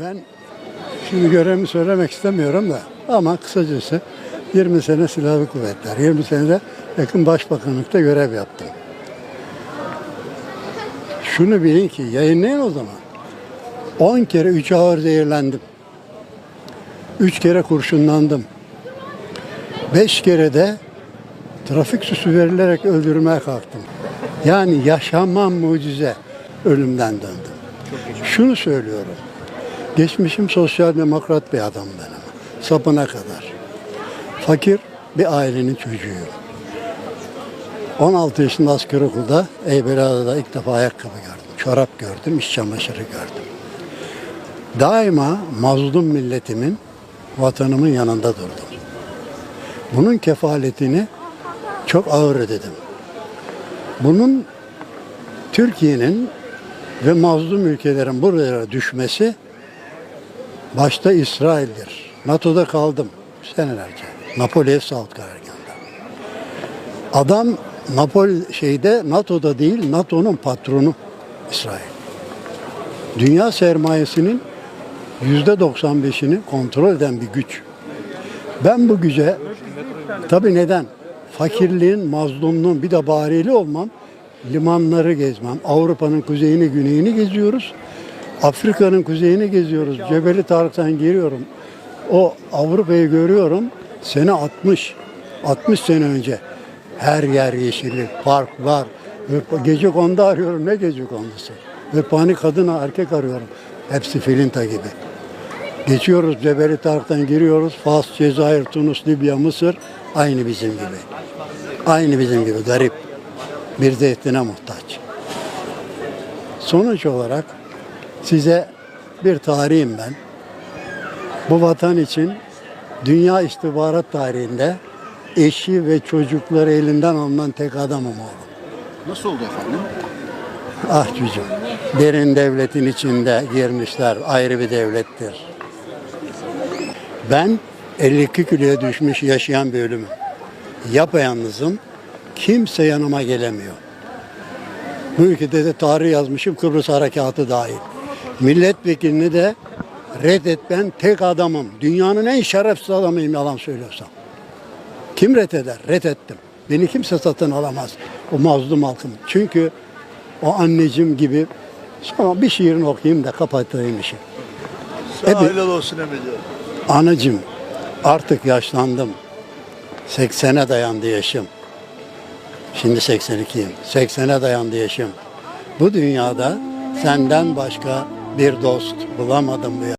Ben şimdi görevimi söylemek istemiyorum da ama kısacası 20 sene silahlı kuvvetler, 20 sene de yakın başbakanlıkta görev yaptım. Şunu bilin ki yayınlayın o zaman. 10 kere 3 ağır zehirlendim. 3 kere kurşunlandım. 5 kere de trafik süsü verilerek öldürmeye kalktım. Yani yaşamam mucize ölümden döndüm. Şunu söylüyorum. Geçmişim sosyal demokrat bir adam benim. Sapına kadar. Fakir bir ailenin çocuğuyum. 16 yaşında asker okulda Eybeliada'da ilk defa ayakkabı gördüm. Çorap gördüm, iş çamaşırı gördüm. Daima mazlum milletimin, vatanımın yanında durdum. Bunun kefaletini çok ağır ödedim. Bunun Türkiye'nin ve mazlum ülkelerin buraya düşmesi başta İsrail'dir. NATO'da kaldım senelerce. Napoli Salt karargahında. Adam Napoli şeyde NATO'da değil NATO'nun patronu İsrail. Dünya sermayesinin yüzde 95'ini kontrol eden bir güç. Ben bu güce tabii neden? Fakirliğin, mazlumluğun bir de bareli olmam, limanları gezmem. Avrupa'nın kuzeyini, güneyini geziyoruz. Afrika'nın kuzeyini geziyoruz. Cebeli Tarık'tan giriyorum. O Avrupa'yı görüyorum. Sene 60. 60 sene önce. Her yer yeşillik, park var. Gece kondu arıyorum. Ne gece kondusu? Ve panik kadın erkek arıyorum. Hepsi filinta gibi. Geçiyoruz Cebeli Tarık'tan giriyoruz. Fas, Cezayir, Tunus, Libya, Mısır aynı bizim gibi. Aynı bizim gibi garip. Bir zeytine muhtaç. Sonuç olarak size bir tarihim ben. Bu vatan için dünya istihbarat tarihinde eşi ve çocukları elinden alınan tek adamım oğlum. Nasıl oldu efendim? Ah çocuğum, derin devletin içinde girmişler, ayrı bir devlettir. Ben 52 kiloya düşmüş yaşayan bir ölümüm. Yapayalnızım, kimse yanıma gelemiyor. Bu ülkede de tarih yazmışım, Kıbrıs Harekatı dahil. Milletvekilini de reddetmen tek adamım. Dünyanın en şerefsiz adamıyım yalan söylüyorsam. Kim reddeder? Reddettim. Beni kimse satın alamaz. O mazlum halkım. Çünkü o anneciğim gibi sonra bir şiirini okuyayım da kapatayım işi. Sağ Hep- olsun Emre Anacım artık yaşlandım. 80'e dayandı yaşım. Şimdi 82'yim. 80'e dayandı yaşım. Bu dünyada senden başka bir dost bulamadım bu